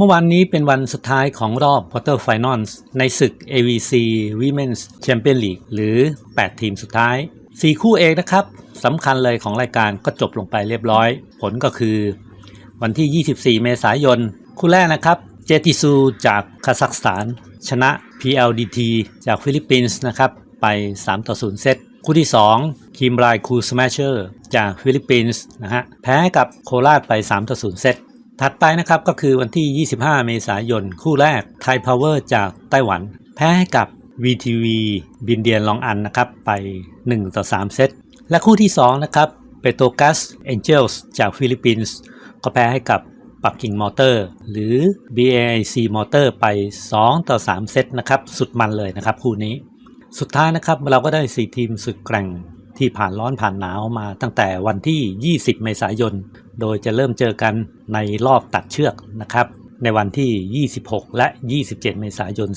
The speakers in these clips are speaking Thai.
เมื่อวานนี้เป็นวันสุดท้ายของรอบ Quarter Finals ในศึก AVC Women's Champion League หรือ 8 ทีมสุดท้าย 4 คู่เอกนะครับสำคัญเลยของรายการก็จบลงไปเรียบร้อย ผลก็คือ วันที่ 24 เมษายน คู่แรกนะครับ เจติซูจากคาซัคสถาน ชนะ PLDT จากฟิลิปปินส์นะครับไป 3 ต่อ 0 เซตคู่ที่ 2 คิมรายคูสแมาเชอร์จากฟิลิปปินส์นะฮะแพ้กับโคราชไป 3 ต่อ 0 เซต ถัดไปนะครับก็คือวันที่ 25 เมษายน คู่แรกไทยพาวเวอร์จากไต้หวัน แพ้ให้กับ VTV บินเดียนลองอันนะครับไป 1 ต่อ 3 เซต และคู่ที่ 2 นะครับเปโตกัสเอ็นเจลส์จากฟิลิปปินส์ก็แพ้ให้กับปักกิ่งมอเตอร์ หรือ BAIC มอเตอร์ไป 2 ต่อ 3 เซตนะครับ สุดมันเลยนะครับ คู่นี้ สุดท้ายนะครับเราก็ได้ 4 ทีมสุดแกร่ง ที่ผ่านร้อนผ่านหนาวมาตั้งแต่วันที่ 20 เมษายน โดยจะเริ่มเจอกันในรอบตัดเชือกนะครับ ในวันที่ 26 และ 27 เมษายน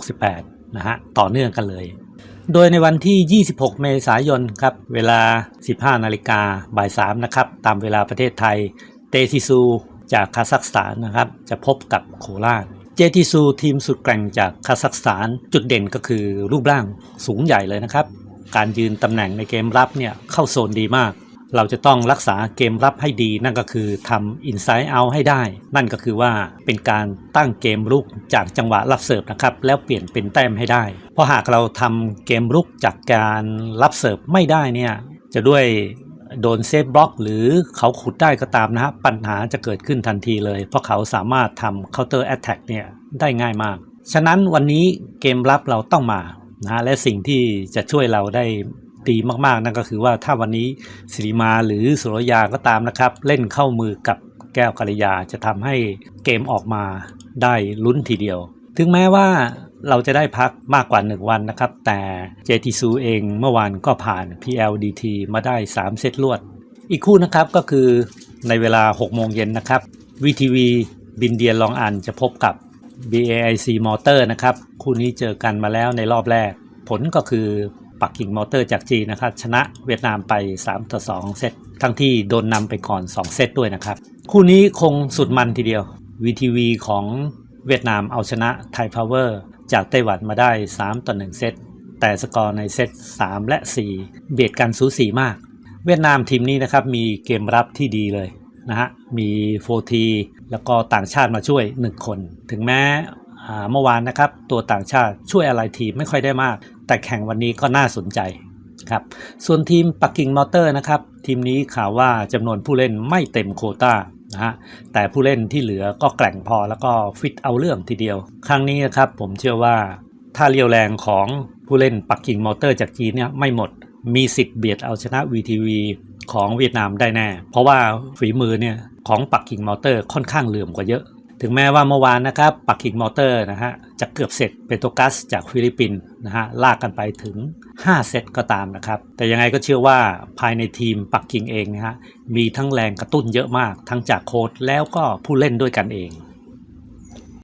2568 นะฮะ ต่อเนื่องกันเลย โดยในวันที่ 26 เมษายนครับ เวลา 15 นาฬิกาบ่าย 3 นะครับ ตามเวลาประเทศไทย เตซิซูจากคาซัคสถานนะครับ จะพบกับโคราชเจติซูทีมสุดแกร่งจากคาซัคสถานจุดเด่นก็คือรูปร่างสูงใหญ่เลยนะครับ การยืนตำแหน่งในเกมรับเนี่ยเข้าโซนดีมาก เราจะต้องรักษาเกมรับให้ดี นั่นก็คือทำอินไซด์เอาให้ได้ นั่นก็คือว่าเป็นการตั้งเกมรุกจากจังหวะรับเสิร์ฟนะครับแล้วเปลี่ยนเป็นแต้มให้ได้ เพราะหากเราทำเกมรุกจากการรับเสิร์ฟไม่ได้เนี่ยจะด้วยโดนเซฟบล็อกหรือเขาขุดได้ก็ตามนะฮะปัญหาจะเกิดขึ้นทันทีเลย เพราะเขาสามารถทำ counter attack เนี่ยได้ง่ายมาก ฉะนั้นวันนี้เกมรับเราต้องมา นะและสิ่งที่จะช่วยเราได้ดีมากๆ นั่นก็คือว่าถ้าวันนี้สิริมาหรือสุรยาก็ตามนะครับ เล่นเข้ามือกับแก้วกัลยาจะทำให้เกมออกมาได้ลุ้นทีเดียว ถึงแม้ว่าเราจะได้พักมากกว่า 1 วันนะครับ แต่เจติซูเองเมื่อวานก็ผ่าน PLDT มาได้ 3 เซตรวด อีกคู่นะครับก็คือในเวลา 6 โมงเย็นนะครับ VTV บินเดียนลองอันจะพบกับ BAIC Motor นะครับ คู่นี้เจอกันมาแล้วในรอบแรก ผลก็คือปักกิ่งมอเตอร์จากจีนนะครับ ชนะเวียดนามไป 3 ต่อ 2 เซต ทั้งที่โดนนำไปก่อน 2 เซตด้วยนะครับ คู่นี้คงสุดมันทีเดียว VTV ของเวียดนามเอาชนะไทยพาวเวอร์จากไต้หวันมาได้ 3 ต่อ 1 เซต แต่สกอร์ในเซต 3 และ 4 เบียดกันสูสีมาก เวียดนามทีมนี้นะครับมีเกมรับที่ดีเลยนะฮะ มีโฟที แล้วก็ต่างชาติมาช่วย 1 คน ถึงแม้เมื่อวานนะครับ ตัวต่างชาติช่วยอะไรทีมไม่ค่อยได้มาก แต่แข่งวันนี้ก็น่าสนใจครับส่วนทีมปักกิ่งมอเตอร์นะครับ ทีมนี้ข่าวว่าจำนวนผู้เล่นไม่เต็มโคต้านะฮะแต่ผู้เล่นที่เหลือก็แกร่งพอแล้วก็ฟิตเอาเรื่องทีเดียว ครั้งนี้นะครับผมเชื่อว่าถ้าเรียวแรงของผู้เล่นปักกิ่งมอเตอร์จากจีนเนี่ยไม่หมด มีสิทธิ์เบียดเอาชนะ VTV ของเวียดนามได้แน่ เพราะว่าฝีมือเนี่ยของปักกิ่งมอเตอร์ค่อนข้างเหลื่อมกว่าเยอะ ถึงแม้ว่าเมื่อวานนะครับปักกิ่งมอเตอร์นะฮะจะเกือบเสร็จเปโตกัสจากฟิลิปปินส์นะฮะลากกันไปถึง 5 เซตก็ตามนะครับ แต่ยังไงก็เชื่อว่าภายในทีมปักกิ่งเองนะฮะมีทั้งแรงกระตุ้นเยอะมาก ทั้งจากโค้ชแล้วก็ผู้เล่นด้วยกันเอง